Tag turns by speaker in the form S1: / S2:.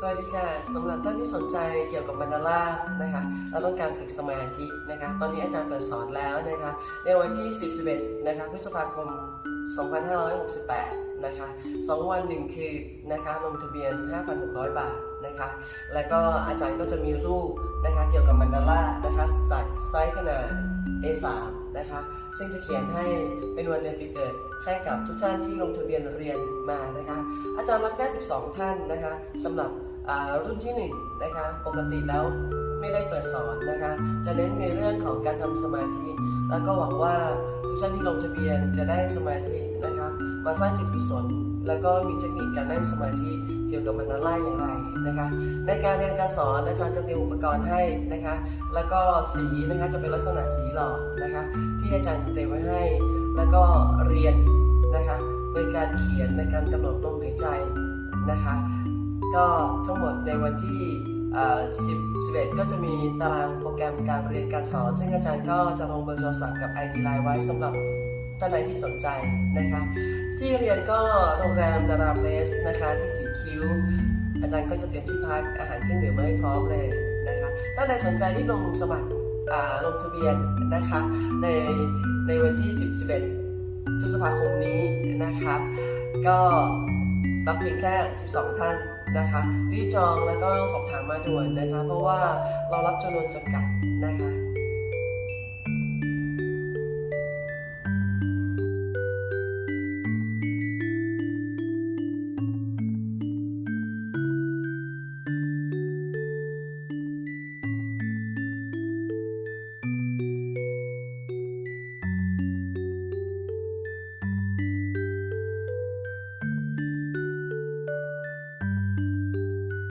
S1: สวัสดีค่ะสำหรับท่านที่สนใจเกี่ยวกับมันดาร่านะคะเราต้องการฝึกสมาธินะคะตอนนี้อาจารย์เปิดสอนแล้วนะคะในวันที่11นะคะพฤษภาคม 2568นะคะ2วัน1คืนนะคะลงทะเบียน 5,600 บาทนะคะแล้วก็อาจารย์ก็จะมีรูปนะคะเกี่ยวกับมันดาร่านะคะไซส์ไซส์ขนาด A3 นะคะ ซึ่งจะเขียนให้เป็นวันเดือนปีเกิด ให้กับทุกท่านที่ลงทะเบียนเรียนมานะคะ อาจารย์รับแค่ 12 ท่านนะคะสำหรับรุ่นที่1นะคะปกติแล้วไม่ได้เปิดสอนนะคะ จะเน้นในเรื่องของการทำสมาธิ แล้วก็หวังว่าทุกท่านที่ลงทะเบียนจะได้สมาธินะคะ มาสร้างจิตกุศลแล้วก็มีเทคนิคการนั่งสมาธิ เกี่ยวกับมันไล่อย่างไรนะคะ ในการเรียนการสอนอาจารย์จะเตรียมอุปกรณ์ให้นะคะ แล้วก็สีนะคะจะเป็นลักษณะสีหลอดนะคะ ที่อาจารย์จะเตรียมไว้ให้ แล้วก็เรียนนะคะในการเขียนในการกำหนดลมหายใจนะคะ ก็ทั้งหมดในวันที่10 11 ก็จะมีตารางโปรแกรมการเรียนการสอน ซึ่งอาจารย์ก็จะลงเบอร์โทรศัพท์กับ ID Line ไว้สำหรับท่านใดที่สนใจนะคะ ที่เรียนก็โรงแรมดาราเพลสนะคะที่สีคิ้ว อาจารย์ก็จะเตรียมที่พักอาหารเครื่องดื่มมาให้พร้อมเลยนะคะถ้าใดสนใจรีบลงสมัครอ่าลงทะเบียนนะคะในในวันที่ 10 11พฤษภาคมนี้นะคะ ก็รับเพียงแค่ 12 ท่านนะคะรีบจองแล้วก็สอบถามมาด่วนนะคะ เพราะว่าเรารับจำนวนจำกัดนะคะ